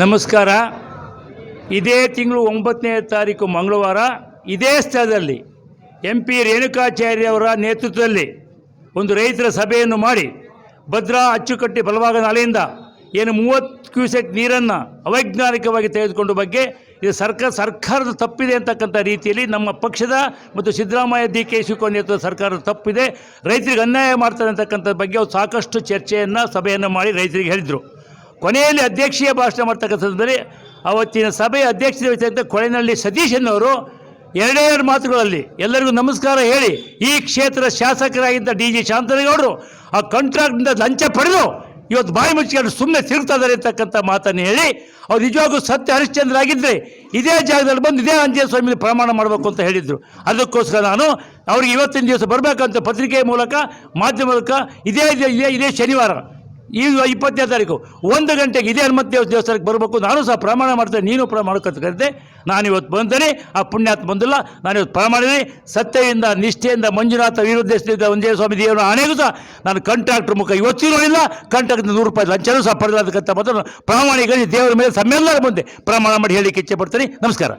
ನಮಸ್ಕಾರ. ಇದೇ ತಿಂಗಳು ಒಂಬತ್ತನೇ ತಾರೀಕು ಮಂಗಳವಾರ ಇದೇ ಸ್ಥಳದಲ್ಲಿ ಎಂ ಪಿ ರೇಣುಕಾಚಾರ್ಯ ಅವರ ನೇತೃತ್ವದಲ್ಲಿ ಒಂದು ರೈತರ ಸಭೆಯನ್ನು ಮಾಡಿ ಭದ್ರಾ ಅಚ್ಚುಕಟ್ಟಿ ಬಲಭಾಗ ನಾಳೆಯಿಂದ ಏನು ಮೂವತ್ತು ಕ್ಯೂಸೆಕ್ ನೀರನ್ನು ಅವೈಜ್ಞಾನಿಕವಾಗಿ ತೆಗೆದುಕೊಂಡ ಬಗ್ಗೆ ಇದು ಸರ್ಕಾರ, ಸರ್ಕಾರದ ತಪ್ಪಿದೆ ಅಂತಕ್ಕಂಥ ರೀತಿಯಲ್ಲಿ ನಮ್ಮ ಪಕ್ಷದ ಮತ್ತು ಸಿದ್ದರಾಮಯ್ಯ ಡಿ ಕೆ ಶಿವಕುಮಾರ್ ನೇತೃತ್ವದ ಸರ್ಕಾರದ ತಪ್ಪಿದೆ. ರೈತರಿಗೆ ಅನ್ಯಾಯ ಮಾಡ್ತಾರೆ ಅಂತಕ್ಕಂಥ ಬಗ್ಗೆ ಅವ್ರು ಸಾಕಷ್ಟು ಚರ್ಚೆಯನ್ನು, ಸಭೆಯನ್ನು ಮಾಡಿ ರೈತರಿಗೆ ಹೇಳಿದರು. ಕೊನೆಯಲ್ಲಿ ಅಧ್ಯಕ್ಷೀಯ ಭಾಷಣ ಮಾಡ್ತಕ್ಕಂಥ ಸಂದರ್ಭದಲ್ಲಿ ಅವತ್ತಿನ ಸಭೆಯ ಅಧ್ಯಕ್ಷತೆ ವಹಿಸಿದಂಥ ಕೊಳೆನಹಳ್ಳಿ ಸತೀಶ್ ಅವರು ಎರಡೇ ಎರಡು ಮಾತುಗಳಲ್ಲಿ ಎಲ್ಲರಿಗೂ ನಮಸ್ಕಾರ ಹೇಳಿ ಈ ಕ್ಷೇತ್ರ ಶಾಸಕರಾಗಿದ್ದ ಡಿ ಜಿ ಶಾಂತನಗೌಡರು ಆ ಕಾಂಟ್ರಾಕ್ಟ್ನಿಂದ ಲಂಚ ಪಡೆದು ಇವತ್ತು ಬಾಯಿ ಮುಚ್ಚಿಕೊಂಡು ಸುಮ್ಮನೆ ತಿರುಗ್ತಾ ಅಂತಕ್ಕಂಥ ಮಾತನ್ನು ಹೇಳಿ ಅವ್ರು ನಿಜವಾಗೂ ಸತ್ಯ ಹರಿಶ್ಚಂದ್ರ ಆಗಿದ್ದರೆ ಇದೇ ಜಾಗದಲ್ಲಿ ಬಂದು ಇದೇ ಆಂಜನೇಯ ಸ್ವಾಮಿ ಪ್ರಮಾಣ ಮಾಡಬೇಕು ಅಂತ ಹೇಳಿದರು. ಅದಕ್ಕೋಸ್ಕರ ನಾನು ಅವ್ರಿಗೆ ಇವತ್ತಿನ ದಿವಸ ಬರಬೇಕಂತ ಪತ್ರಿಕೆ ಮೂಲಕ ಮಾಧ್ಯಮ ಮೂಲಕ ಇದೇ ಇದೇ ಇದೇ ಶನಿವಾರ ಈಗ ಇಪ್ಪತ್ತನೇ ತಾರೀಕು, ಒಂದು ಗಂಟೆಗೆ ಇದೇ ಹನುಮಂತ ದೇವಸ್ಥಾನ ದೇವಸ್ಥಾನಕ್ಕೆ ಬರಬೇಕು. ನಾನು ಸಹ ಪ್ರಮಾಣ ಮಾಡ್ತೇನೆ, ನೀನು ಪ್ರಮಾಣ ಕರೆದೆ. ನಾನು ಇವತ್ತು ಬಂದೇನೆ, ಆ ಪುಣ್ಯಾತ್ ಬಂದಿಲ್ಲ ನಾನು ಇವತ್ತು ಪ್ರಮಾಣ ಮಾಡಿದ್ದೀನಿ ಸತ್ಯದಿಂದ, ನಿಷ್ಠೆಯಿಂದ, ಮಂಜುನಾಥ ವೀರೋದ್ದೇಶದಿಂದ ಒಂದೇ ಸ್ವಾಮಿ ದೇವರ ಆಣೆಗೂ ಸಹ ನಾನು ಕಂಟ್ರಾಕ್ಟ್ರ್ ಮುಖ ಇವತ್ತೂ ನೋಡಿಲ್ಲ ಕಂಟ್ರಾಕ್ಟ್ ನೂರು ರೂಪಾಯಿ ಲಂಚನೂ ಸಹ ಪಡೆದ ಮಾತ್ರ ಪ್ರಾಮಾಣಿಕವಾಗಿ ದೇವರ ಮೇಲೆ ಸಮ್ಮೆಲ್ಲ ಮುಂದೆ ಪ್ರಮಾಣ ಮಾಡಿ ಹೇಳಿಕ್ಕೆ ಇಚ್ಛೆ ಪಡ್ತೀನಿ. ನಮಸ್ಕಾರ.